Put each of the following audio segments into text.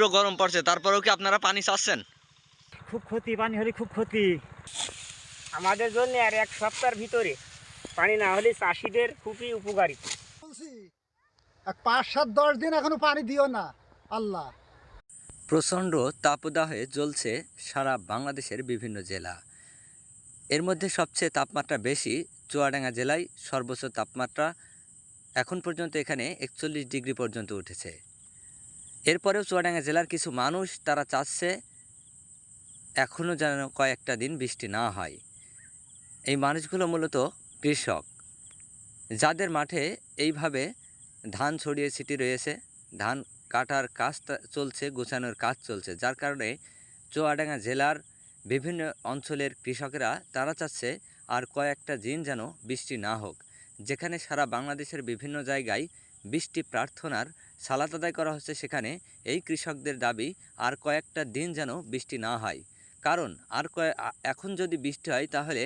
পুরো গরম পড়ছে তারপরেও কি আপনারা পানি চাচ্ছেন? খুব ক্ষতি পানি হলে খুব ক্ষতি। আমাদের জন্য আর এক সপ্তাহের ভিতরে পানি না হলে চাষিদের খুবই উপকারী। বলছি পাঁচ সাত দশ দিন এখনও পানি দিও না আল্লাহ। প্রচণ্ড তাপদাহে জ্বলছে সারা বাংলাদেশের বিভিন্ন জেলা। এর মধ্যে সবচেয়ে তাপমাত্রা বেশি চুয়াডাঙ্গা জেলায় সর্বোচ্চ তাপমাত্রা এখন পর্যন্ত এখানে একচল্লিশ ডিগ্রি পর্যন্ত উঠেছে। এরপরেও চুয়াডাঙ্গা জেলার কিছু মানুষ তারা চাচ্ছে এখনও যেন কয়েকটা দিন বৃষ্টি না হয়। এই মানুষগুলো মূলত কৃষক, যাদের মাঠে এইভাবে ধান ছড়িয়ে ছিটি রয়েছে, ধান কাটার কাজ চলছে, গোছানোর কাজ চলছে, যার কারণে চুয়াডাঙ্গা জেলার বিভিন্ন অঞ্চলের কৃষকেরা তারা চাচ্ছে আর কয়েকটা দিন যেন বৃষ্টি না হোক। যেখানে সারা বাংলাদেশের বিভিন্ন জায়গায় বৃষ্টি প্রার্থনার সালাত আদায় করা হচ্ছে সেখানে। এই কৃষকদের দাবি, আর কয়েকটা দিন যেন বৃষ্টি না হয়। কারণ, আর এখন যদি বৃষ্টি হয় তাহলে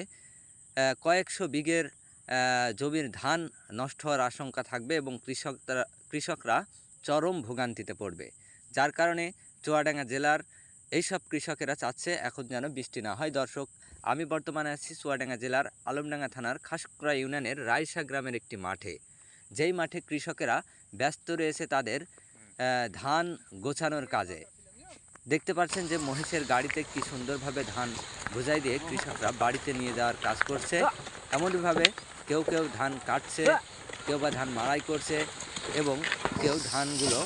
কয়েকশো বিঘের জমির ধান নষ্ট হওয়ার আশঙ্কা থাকবে এবং কৃষকরা কৃষকরা চরম ভোগান্তিতে পড়বে। যার কারণে চুয়াডাঙ্গা জেলার এইসব কৃষকেরা চাচ্ছে এখন যেন বৃষ্টি না হয়। দর্শক, আমি বর্তমানে আছি চুয়াডাঙ্গা জেলার আলমডাঙ্গা থানার খাসকরা ইউনিয়নের রায়সা গ্রামের একটি মাঠে। যেই মাঠে কৃষকেরা ব্যস্ত রয়েছে তাদের ধান গোছানোর কাজে। দেখতে পাচ্ছেন যে মহিষের গাড়িতে কি সুন্দরভাবে ধান বোঝাই দিয়ে কৃষকরা বাড়িতে নিয়ে যাওয়ার কাজ করছে। এমনভাবে কেউ কেউ ধান কাটছে, কেউ বা ধান মাড়াই করছে এবং কেউ ধানগুলো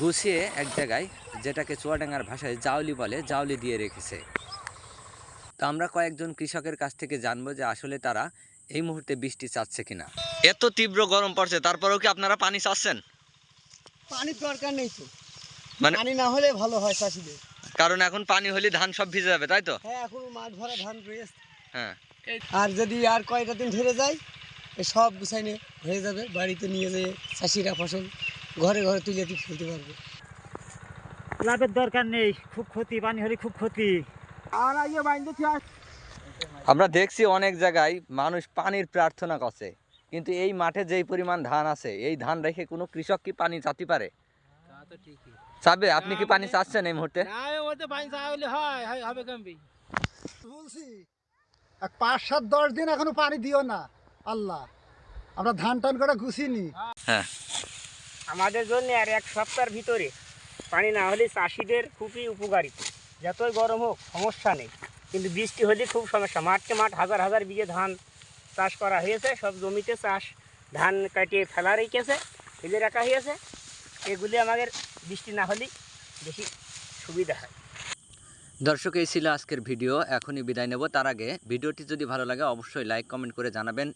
গুছিয়ে এক জায়গায় যেটাকে চুয়াডাঙ্গার ভাষায় জাউলি বলে, জাউলি দিয়ে রেখেছে। তো আমরা কয়েকজন কৃষকের কাছ থেকে জানব যে আসলে তারা এই মুহূর্তে বৃষ্টি চাচ্ছে কিনা? এত তীব্র গরম পড়ছে তারপরেও কি আপনারা পানি চাচ্ছেন? পানির দরকার নেই তো। মানে- পানি না হলে ভালো হয় চাষিদের। কারণ এখন পানি হলে ধান সব ভিজে যাবে তাই তো? হ্যাঁ এখন মাঠ ভরা ধান রয়েছে হ্যাঁ। আর যদি আর কয়টা দিন ধরে যায় সব গুছাইনে হয়ে যাবে বাড়িতে নিয়ে যেয়ে চাষিরা ফসল ঘরে ঘরে তুলে দিয়ে ফেলতে পারবে। লাভের দরকার নেই খুব ক্ষতি পানি হলে খুব ক্ষতি। আর ইয়ে বাইন্দে আমরা দেখছি অনেক জায়গায় মানুষ পানির প্রার্থনা করছে কিন্তু এই মাঠে যেই পরিমাণ ধান আছে এই ধান রেখে কোনো কৃষক কি পানি চাতে পারে? চাবে? আপনি কি পানি চাচ্ছেন এই মুহূর্তে? বলছি এক পাঁচ সাত দশ দিন এখনও পানি দিও না আল্লাহ। আমরা ধান টান করে গুছিনি হ্যাঁ। আমাদের জন্য আর এক সপ্তাহের ভিতরে পানি না হলে চাষিদের খুবই উপকারী যতই গরম হোক সমস্যা নেই। কিন্তু বৃষ্টি হলে খুব সমস্যা। মাঠকে মাঠ হাজার হাজার বিঘে ধান চাষ করা হয়েছে, সব জমিতে চাষ, ধান কাটিয়ে ফেলা রেখেছে, ফেলে রাখা হয়েছে। এগুলি আমাদের বৃষ্টি না হলেই বেশি সুবিধা হয়। দর্শক, এই ছিল আজকের ভিডিও, এখনই বিদায় নেব। তার আগে ভিডিওটি যদি ভালো লাগে, অবশ্যই লাইক কমেন্ট করে জানাবেন।